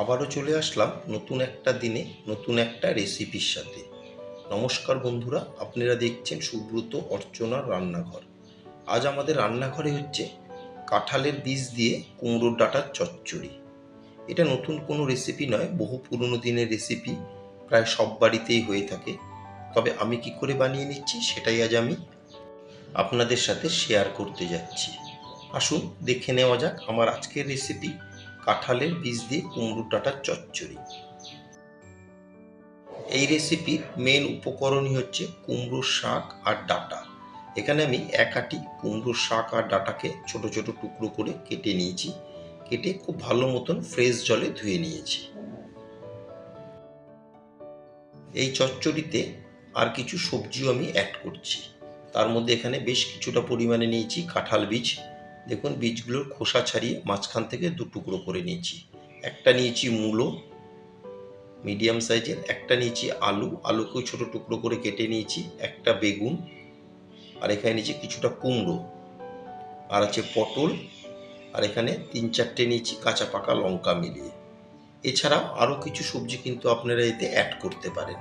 আবারও চলে আসলাম নতুন একটা দিনে, নতুন একটা রেসিপির সাথে। নমস্কার বন্ধুরা, আপনারা দেখছেন সুব্রত অর্চনার রান্নাঘর। আজ আমাদের রান্নাঘরে হচ্ছে কাঁঠালের বীজ দিয়ে কুমড়োর ডাঁটার চচ্চড়ি। এটা নতুন কোনো রেসিপি নয়, বহু পুরনো দিনের রেসিপি প্রায় সব বাড়িতেই হয়ে থাকে। তবে আমি কি করে বানিয়ে নিচ্ছি সেটাই আজ আমি আপনাদের সাথে শেয়ার করতে যাচ্ছি। আসুন, দেখে নেওয়া যাক আমার আজকের রেসিপি কাঁঠালের বীজ দিয়ে কুমড়ো ডাঁটার চচ্চড়ি। এই রেসিপির মেন উপকরণই হচ্ছে কুমড়োর শাক আর ডাঁটা। এখানে আমি এক আটি কুমড়োর শাক আর ডাটাকে ছোট ছোট টুকরো করে কেটে নিয়েছি। কেটে খুব ভালো মতন ফ্রেশ জলে ধুয়ে নিয়েছি। এই চচ্চড়িতে আর কিছু সবজিও আমি অ্যাড করছি। তার মধ্যে এখানে বেশ কিছুটা পরিমাণে নিয়েছি কাঁঠাল বীজ। দেখুন, বীজগুলোর খোসা ছাড়িয়ে মাঝখান থেকে দু টুকরো করে নিয়েছি। একটা নিয়েছি মূলো, মিডিয়াম সাইজের, একটা নিয়েছি আলু, আলুকেও ছোট টুকরো করে কেটে নিয়েছি, একটা বেগুন, আর এখানে নিয়েছি কিছুটা কুমড়ো, আর আছে পটল, আর এখানে তিন চারটে নিয়েছি কাঁচা পাকা লঙ্কা মিলিয়ে। এছাড়াও আরও কিছু সবজি কিন্তু আপনারা এতে অ্যাড করতে পারেন।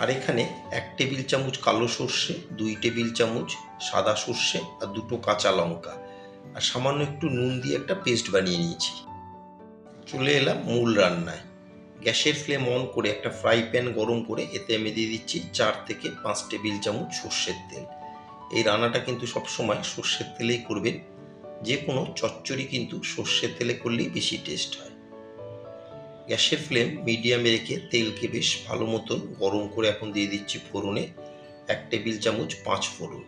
আর এখানে এক টেবিল চামচ কালো সর্ষে, দুই টেবিল চামচ সাদা সর্ষে, আর দুটো কাঁচা লঙ্কা। আর সামান্য একটু নুন দিয়ে একটা পেস্ট বানিয়ে নিয়েছি। চলে এলাম মূল রান্নায়। গ্যাসের ফ্লেম অন করে একটা ফ্রাই প্যান গরম করে এতে আমি দিয়ে দিচ্ছি চার থেকে পাঁচ টেবিল চামচ সর্ষের তেল। এই রান্নাটা কিন্তু সবসময় সর্ষের তেলেই করবেন। যে কোনো চচ্চড়ি কিন্তু সর্ষের তেলে করলেই বেশি টেস্ট হয়। গ্যাসের ফ্লেম মিডিয়ামে রেখে তেলকে বেশ ভালো মতন গরম করে এখন দিয়ে দিচ্ছি ফোড়নে এক টেবিল চামচ পাঁচ ফোড়ন।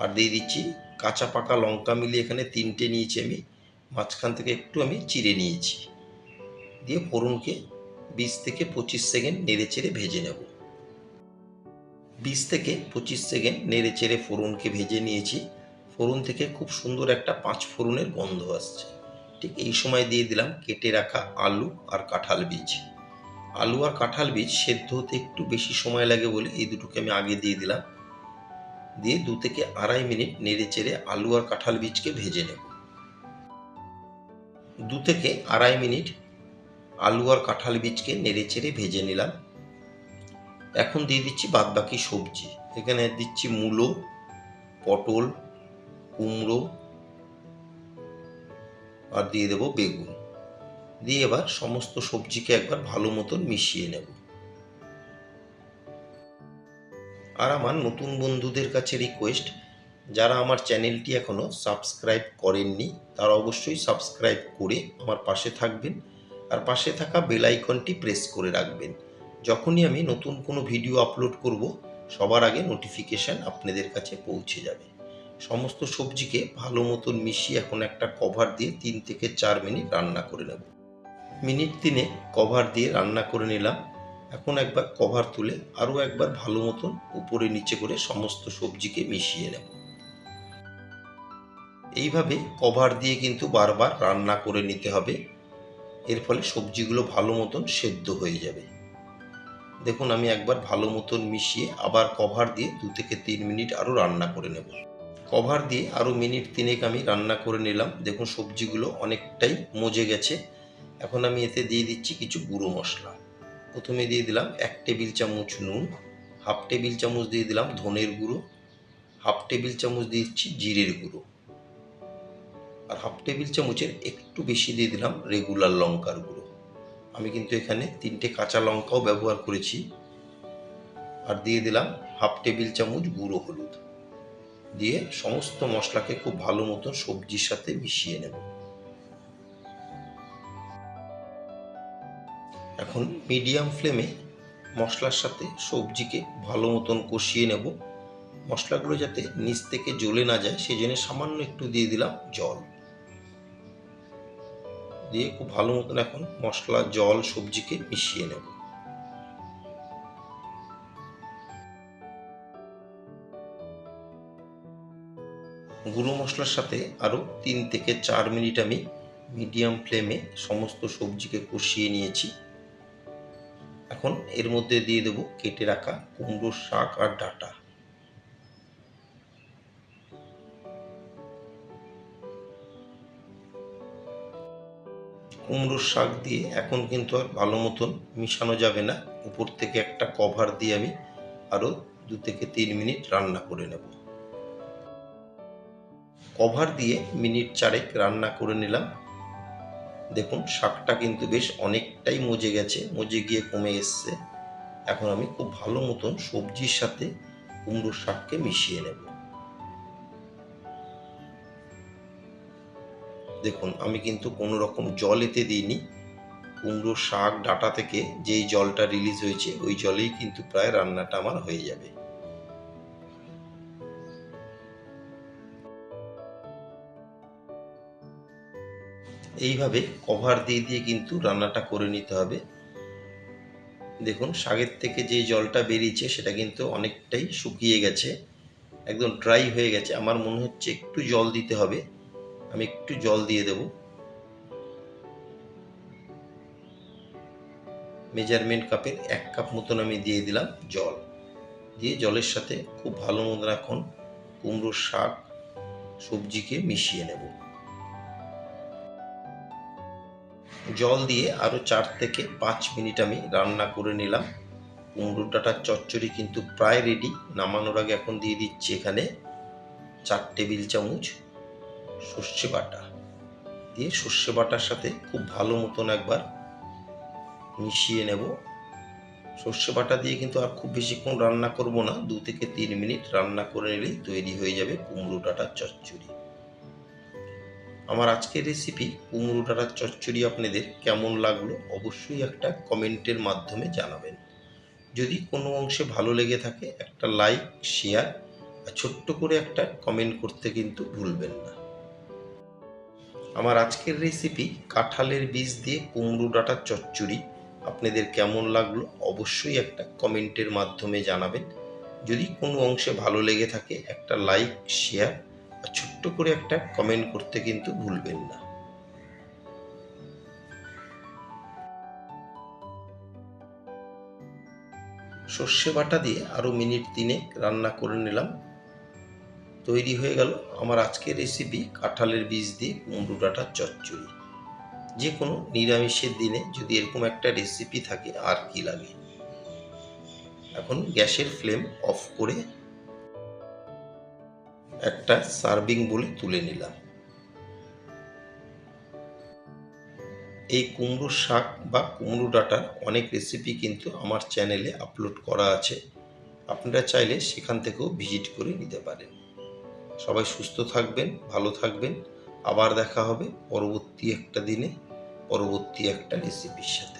আর দিয়ে দিচ্ছি কাঁচা পাকা লঙ্কা মিলিয়ে এখানে তিনটে নিয়েছি আমি। মাঝখান থেকে একটু আমি চিড়ে নিয়েছি। দিয়ে ফোড়নকে বিশ থেকে পঁচিশ সেকেন্ড নেড়ে চেড়ে ভেজে নেব। বিশ থেকে পঁচিশ সেকেন্ড নেড়ে চেড়ে ফোড়নকে ভেজে নিয়েছি। ফোড়ন থেকে খুব সুন্দর একটা পাঁচ ফোড়নের গন্ধ আসছে। ঠিক এই সময় দিয়ে দিলাম কেটে রাখা আলু আর কাঁঠাল বীজ। আলু আর কাঁঠাল বীজ সেদ্ধ হতে একটু বেশি সময় লাগে বলে এই দুটোকে আমি আগে দিয়ে দিলাম। দিয়ে দু থেকে আড়াই মিনিট নেড়ে চেড়ে আলু আর কাঁঠাল বীজকে ভেজে নেব। দু থেকে আড়াই মিনিট আলু আর কাঁঠাল বীজকে নেড়ে চেড়ে ভেজে নিলাম। এখন দিয়ে দিচ্ছি বাদবাকি সবজি। এখানে দিচ্ছি মূলো, পটল, কুমড়ো আর দিয়ে দেবো বেগুন। দিয়ে এবার সমস্ত সবজিকে একবার ভালো মতন মিশিয়ে নেব। আর আমার নতুন বন্ধুদের কাছে রিকোয়েস্ট যারা আমার চ্যানেলটি এখনও সাবস্ক্রাইব করেননি, তারা অবশ্যই সাবস্ক্রাইব করে আমার পাশে থাকবেন আর পাশে থাকা বেল আইকনটি প্রেস করে রাখবেন। যখনই আমি নতুন কোনো ভিডিও আপলোড করব, সবার আগে নোটিফিকেশান আপনাদের কাছে পৌঁছে যাবে। সমস্ত সবজিকে ভালো মতন মিশিয়ে এখন একটা কভার দিয়ে তিন থেকে চার মিনিট রান্না করে নেব। মিনিট তিনে কভার দিয়ে রান্না করে নিলাম। এখন একবার কভার তুলে আরও একবার ভালো মতন উপরে নিচে করে সমস্ত সবজিকে মিশিয়ে নেব। এইভাবে কভার দিয়ে কিন্তু বারবার রান্না করে নিতে হবে। এর ফলে সবজিগুলো ভালো মতন সেদ্ধ হয়ে যাবে। দেখুন, আমি একবার ভালো মতন মিশিয়ে আবার কভার দিয়ে দু থেকে তিন মিনিট আরও রান্না করে নেব। কভার দিয়ে আরও মিনিট তিনেক আমি রান্না করে নিলাম। দেখুন, সবজিগুলো অনেকটাই মজে গেছে। এখন আমি এতে দিয়ে দিচ্ছি কিছু গুঁড়ো মশলা। প্রথমে দিয়ে দিলাম এক টেবিল চামচ নুন, হাফ টেবিল চামচ দিয়ে দিলাম ধনের গুঁড়ো, হাফ টেবিল চামচ দিচ্ছি জিরের গুঁড়ো। আর হাফ টেবিল চামচের একটু বেশি দিয়ে দিলাম রেগুলার লঙ্কার গুঁড়ো। আমি কিন্তু এখানে তিনটে কাঁচা লঙ্কাও ব্যবহার করেছি। আর দিয়ে দিলাম হাফ টেবিল চামচ গুঁড়ো হলুদ। দিয়ে সমস্ত মশলাকে খুব ভালো মতন সবজির সাথে মিশিয়ে নেব। এখন মিডিয়াম ফ্লেমে মশলার সাথে সবজিকে ভালো মতন কষিয়ে নেব। মশলাগুলো যাতে নিচ থেকে জ্বলে না যায় সেই জন্য সামান্য একটু দিয়ে দিলাম জল। দিয়ে খুব ভালো মতন এখন মশলা, জল, সবজিকে মিশিয়ে নেব। গুঁড়ো মশলার সাথে আরও তিন থেকে চার মিনিট আমি মিডিয়াম ফ্লেমে সমস্ত সবজিকে কষিয়ে নিয়েছি। এখন এর মধ্যে দিয়ে দেবো কেটে রাখা কুমড়োর শাক আর ডাঁটা। কুমড়োর শাক দিয়ে এখন কিন্তু আর ভালো মতন মিশানো যাবে না। উপর থেকে একটা কভার দিয়ে আমি আরও দু থেকে তিন মিনিট রান্না করে নেব। কভার দিয়ে মিনিট চারেক রান্না করে নিলাম। দেখুন, শাকটা কিন্তু বেশ অনেকটাই মজে গেছে, মজে গিয়ে কমে এসছে। এখন আমি খুব ভালো মতন সবজির সাথে কুমড়োর শাককে মিশিয়ে নেব। দেখুন, আমি কিন্তু কোনো রকম জল এতে দিইনি। কুমড়োর শাক ডাটা থেকে যেই জলটা রিলিজ হয়েছে, ওই জলেই কিন্তু প্রায় রান্নাটা আমার হয়ে যাবে। এইভাবে কভার দিয়ে দিয়ে কিন্তু রান্নাটা করে নিতে হবে। দেখুন শাকের থেকে যে জলটা বেরিয়েছে, সেটা কিন্তু অনেকটাই শুকিয়ে গেছে, একদম ড্রাই হয়ে গেছে। আমার মনে হচ্ছে একটু জল দিতে হবে। আমি একটু জল দিয়ে দেব। মেজারমেন্ট কাপের এক কাপ মতন আমি দিয়ে দিলাম জল। দিয়ে জলের সাথে খুব ভালো মতন এখন কুমড়োর শাক, সবজিকে মিশিয়ে নেব। জল দিয়ে আরও চার থেকে পাঁচ মিনিট আমি রান্না করে নিলাম। কুমড়ো ডাটার চচ্চড়ি কিন্তু প্রায় রেডি নামানোর আগে এখন দিয়ে দিচ্ছি এখানে চার টেবিল চামচ সর্ষে বাটা। দিয়ে সর্ষে বাটার সাথে খুব ভালো মতন একবার মিশিয়ে নেব। সর্ষে বাটা দিয়ে কিন্তু আর খুব বেশিক্ষণ রান্না করব না। দু থেকে তিন মিনিট রান্না করে নিলেই তৈরি হয়ে যাবে কুমড়ো ডাটার চচ্চড়ি। আমার আজকের রেসিপি কুমড়ো ডাটার চচ্চড়ি আপনাদের কেমন লাগল অবশ্যই একটা কমেন্টের মাধ্যমে জানাবেন। যদি কোনো অংশে ভালো লেগে থাকে, একটা লাইক শেয়ার আর ছোট্ট করে একটা কমেন্ট করতে কিন্তু ভুলবেন না। আমার আজকের রেসিপি কাঁঠালের বীজ দিয়ে কুমড়ো ডাটার চচ্চড়ি আপনাদের কেমন লাগল অবশ্যই একটা কমেন্টের মাধ্যমে জানাবেন। যদি কোনো অংশে ভালো লেগে থাকে, একটা লাইক শেয়ার ছোট্ট করে একটা কমেন্ট করতে কিন্তু ভুলবেন না। সর্ষে বাটা দিয়ে আরও মিনিট তিনেক রান্না করে নিলাম। তৈরি হয়ে গেল আমার আজকের রেসিপি কাঁঠালের বীজ দিয়ে কুমড়ো ডাঁটার চচ্চড়ি। যে কোনো নিরামিষের দিনে যদি এরকম একটা রেসিপি থাকে আর কি লাগে। এখন গ্যাসের ফ্লেম অফ করে একটা সার্ভিং বলে তুলে নিলাম। এই কুমড়ো শাক বা কুমড়ো ডাঁটার অনেক রেসিপি কিন্তু আমার চ্যানেলে আপলোড করা আছে। আপনারা চাইলে সেখান থেকেও ভিজিট করে নিতে পারেন। সবাই সুস্থ থাকবেন, ভালো থাকবেন। আবার দেখা হবে পরবর্তী একটা দিনে, পরবর্তী একটা রেসিপির সাথে।